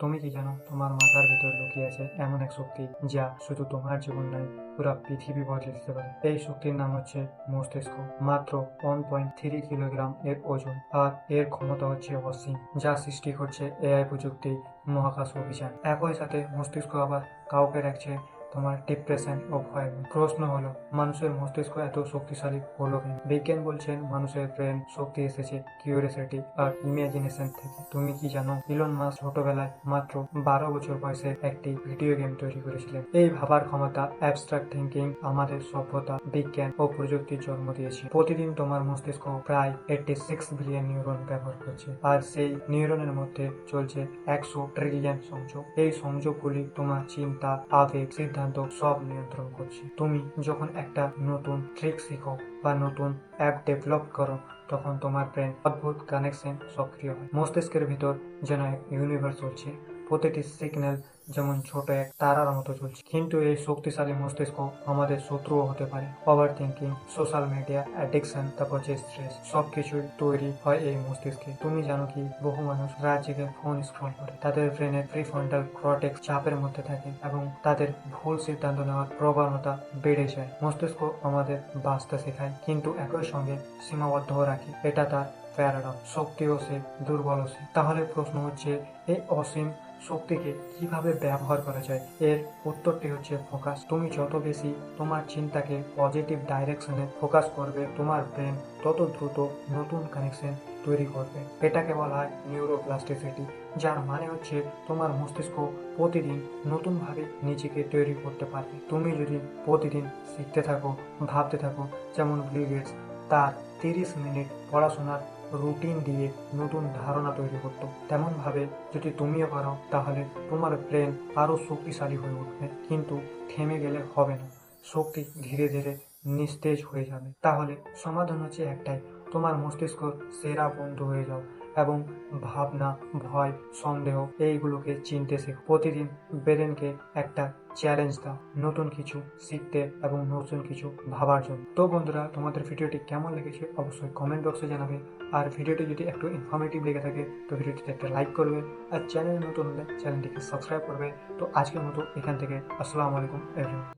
তুমি কি জানো, তোমার মাথার ভিতর লুকিয়ে আছে এমন এক শক্তি যা শুধু তোমার জীবন নয়, পুরো পৃথিবী বদলে দিতে পারে। এই শক্তির নাম হচ্ছে মস্তিষ্ক। মাত্র ওয়ান পয়েন্ট থ্রি কিলোগ্রাম এর ওজন আর এর ক্ষমতা হচ্ছে অসীম, যা সৃষ্টি করছে এআই প্রযুক্তি মহাকাশ অভিযান। একই সাথে মস্তিষ্ক আবার কাউকে রাখছে তোমার ডিপ্রেশন ও ভয়। প্রশ্ন হলো, মানুষের মস্তিষ্ক এত শক্তিশালী হলো কেন? বিজ্ঞান বলছেন, মানুষের ব্রেন শক্তি এসেছে কিউরিয়াসিটি আর ইমাজিনেশন থেকে। তুমি কি জানো ইলন মাস ছোটবেলায় মাত্র বারো বছর বয়সে একটি ভিডিও গেম তৈরি করেছিলেন। এই ভাবার ক্ষমতা অ্যাবস্ট্রাক্ট থিঙ্কিং আমাদের সভ্যতা, বিজ্ঞান ও প্রযুক্তির জন্ম দিয়েছে। প্রতিদিন তোমার মস্তিষ্ক প্রায় এইটি সিক্স বিলিয়ন নিউরন ব্যবহার করছে আর সেই নিউরনের মধ্যে চলছে একশো ট্রিলিয়ন সংযোগ। এই সংযোগগুলি তোমার চিন্তা, আবেগ, সিদ্ধান্ত সব নিয়ন্ত্রণ করছে। তুমি যখন একটা নতুন ট্রিক শিখো বা নতুন অ্যাপ ডেভেলপ করো, তখন তোমার ব্রেন অদ্ভুত কানেকশন সক্রিয় হয়। মস্তিষ্কের ভিতর যেন এক ইউনিভার্স চলছে। প্রতিটি সিগন্যাল যেমন ছোট এক তারার মতো চলছে। কিন্তু এই শক্তিশালী মস্তিষ্ক আমাদের শত্রুও হতে পারে। Overthinking social media addiction তারপর যে স্ট্রেস সবকিছুই তৈরি হয় এই মস্তিষ্কে। তুমি জানো কি, বহু মানুষ রাত জেগে ফোন স্ক্রল করে। তাদের ব্রেনের প্রিফ্রন্টাল কর্টেক্স চাপের মধ্যে থাকে এবং তাদের ভুল সিদ্ধান্ত নেওয়ার প্রবণতা বেড়ে যায়। মস্তিষ্ক আমাদের বাঁচতে শেখায়, কিন্তু একই সঙ্গে সীমাবদ্ধ রাখে। এটা তার প্যারাডক্স শক্তিও সে, দুর্বলও সে। তাহলে প্রশ্ন হচ্ছে, এই অসীম শক্তিকে কীভাবে ব্যবহার করা যায়? এর উত্তরটি হচ্ছে ফোকাস। তুমি যত বেশি তোমার চিন্তাকে পজিটিভ ডাইরেকশনে ফোকাস করবে, তোমার ব্রেন তত দ্রুত নতুন কানেকশন তৈরি করবে। এটাকে বলা হয় নিউরোপ্লাস্টিসিটি, যার মানে হচ্ছে তোমার মস্তিষ্ক প্রতিদিন নতুনভাবে নিজেকে তৈরি করতে পারবে। তুমি যদি প্রতিদিন শিখতে থাকো, ভাবতে থাকো, যেমন বিল তার তিরিশ মিনিট পড়াশোনার রুটিন দিয়ে নতুন ধারণা তৈরি করতো। তেমনভাবে যদি তুমিও পারো, তাহলে তোমার ব্রেন আরও শক্তিশালী হয়ে উঠবে। কিন্তু থেমে গেলে হবে না। শক্তি ধীরে ধীরে নিস্তেজ হয়ে যাবে। তাহলে সমাধান হচ্ছে একটাই তোমার মস্তিষ্ক সেরা বন্ধু হয়ে যাও এবং ভাবনা, ভয়, সন্দেহ এইগুলোকে চিনতে শেখো। প্রতিদিন ব্রেনকে একটা চ্যালেঞ্জ দাও, নতুন কিছু শিখতে এবং নতুন কিছু ভাবার জন্য। তো বন্ধুরা, তোমাদের ভিডিওটি কেমন লেগেছে অবশ্যই কমেন্ট বক্সে জানাবে। আর ভিডিওটি যদি একটু ইনফরমেটিভ লেগে থাকে, তো ভিডিওটিতে একটা লাইক করবে। আর চ্যানেল নতুন হলে চ্যানেলটিকে সাবস্ক্রাইব করবে। তো আজকের মতো এখান থেকে, আসসালামু আলাইকুম এভরিওয়ান